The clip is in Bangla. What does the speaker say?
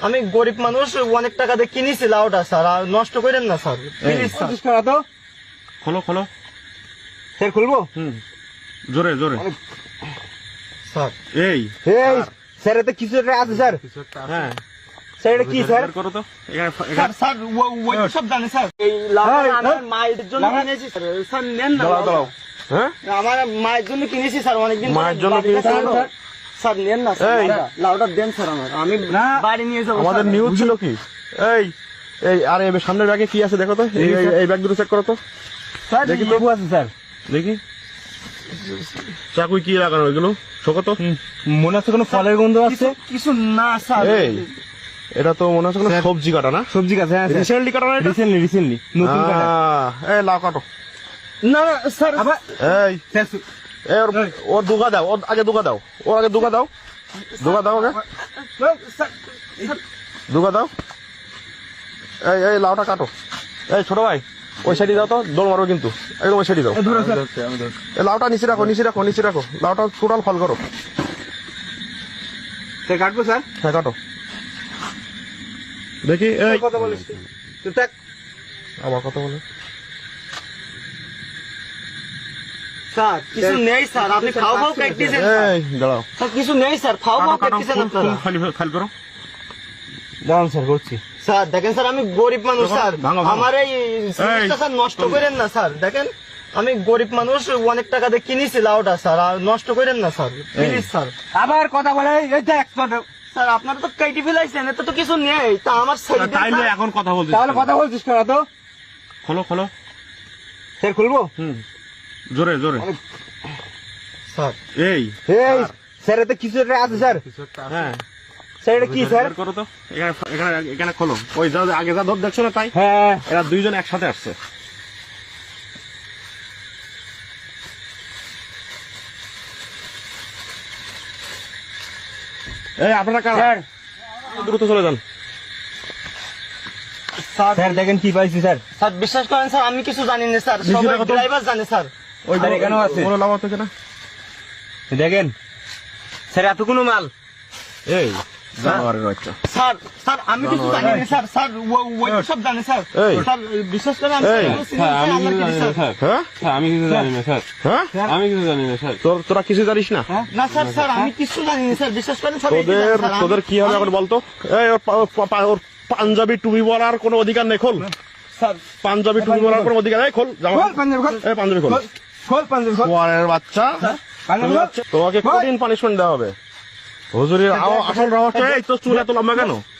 আমি গরিব মানুষ অনেক টাকা দিয়ে কিনেছি লাউটা স্যার আর নষ্ট করেন না স্যার। Please sir. তো খোলো খোলো। স্যার খুলবো? হুম। জোরে জোরে। স্যার। এই। এই স্যার এতে কিছু একটা আছে স্যার। হ্যাঁ। স্যার এটা কি স্যার? করো তো। স্যার স্যার ওই সব জানে স্যার। এই লাউটা আমার হ্যাঁ। মায়ের জন্য কিনেছি স্যার। স্যার নেন না দাঁড়াও দাঁড়াও। হ্যাঁ? আমার মায়ের জন্য কিনেছি স্যার অনেকদিন মায়ের জন্য বাড়িতে স্যার। স্যার নেন না। লাউটা- দেন স্যার আমার। আমি বাড়ি নিয়ে যাব আমাদের নিউজ ছিল কি? এই এই আর এই সামনের ব্যাগে কি আছে দেখো তো? এই ব্যাগ দুটো চেক করো তো। স্যার দেখি লেবু আছে স্যার। দেখি। চাকুই কি লাগানো এগুলো? শোকো তো? মনে হচ্ছে কোনো ফলের গন্ধ আছে কিছু- কিছু না স্যার। এই এটা তো মনে হচ্ছে কোনো সবজি কাটা না? সবজি গাছ হ্যাঁ রিসেন্টলি কাটা না রিসেন্টলি রিসেন্টলি নতুন কাটা। এই লাউ কাটো। না না, স্যার। আবার স্যার এই ওর ওর দুগা দাও ওর আগে দুগা দাও ওর আগে দুগা দাও। দুগা দাও আগে। দুগা দাও। এই এই লাউটা কাটো। এই ছোট ভাই ওই সাইডে দাও তো দৌড় মারো কিন্তু। একদম ওই সাইডে দাও এই লাউটা নিচে রাখো নিচে রাখো নিচে রাখো। লাউটা টোটাল ফল করো। কাটবো স্যার? হ্যাঁ কাটো। দেখি কথা বলিস আবার কথা বলে। স্যার কিছু নেই স্যার আপনি খাও খাও প্র্যাকটিস দাঁড়াও। স্যার কিছু নেই স্যার আপনারা। ফাইল করো। দাঁড়ান স্যার করছি। স্যার দেখেন স্যার আমি গরিব মানুষ স্যার। আমার এই স্যার নষ্ট করেন না স্যার। দেখেন আমি গরিব মানুষ অনেক টাকা দিয়ে কিনেছি লাউটা স্যার আর নষ্ট করেন না স্যার। Please sir. আবার কথা বলে এই দেখ স্যার আপনারা তো কেটে ফেলাইছেন এতে তো কিছু নেই। তা আমার সাইডে তাইলে এখন কথা বলতে তাহলে কথা বলছিস কেন তো? খোলো খোলো। স্যার খুলবো? হুম। জোরে জোরে। স্যার। এই। এই স্যার এতে কিছু একটা আছে স্যার। হ্যাঁ। স্যার কি স্যার? করো তো। এখানে এখানে এখানে খোলো। ওই যা যা- আগে যা ধর দেখছ না তাই? হ্যাঁ। এরা দুইজন একসাথে আসছে। এই আপনারা কারা? স্যার। দ্রুত চলে যান। স্যার স্যার দেখেন কি পাইছি স্যার। স্যার বিশ্বাস করেন স্যার আমি কিছু জানি না স্যার। সবাই ড্রাইভার জানে স্যার। ওই এখানেও আছে। বড় লাভ আছে কিনা দেখেন স্যার এত কোনো মাল? এই স্যার স্যার আমি কিছু জানি না স্যার স্যার ওই সব জানে স্যার। স্যার বিশ্বাস করেন আমি এই। কোনো চিনি না, স্যার, আমার কিছু স্যার। হ্যাঁ? স্যার আমি কিছু জানি না স্যার। হ্যাঁ? আমি কিছু জানি না স্যার। তোর তোরা কিছু জানিস না? না স্যার স্যার আমি কিছু জানি না স্যার বিশ্বাস করেন সবাই তোদের তোদের কি হবে এখন বলতো? এই ওর পাঞ্জাবি টুপি পরার কোনো অধিকার নেই খোল। স্যার। পাঞ্জাবি টুপি পরার কোনো অধিকার নেই খোল জামা খোল পাঞ্জাবি খোল। পাঞ্জাবি খোল। বাচ্চা। তোমাকে কঠিন পানিশমেন্ট দেওয়া হবে? হুজুরের আও- আসল রহস্য এই তো চুল এত লম্বা কেন?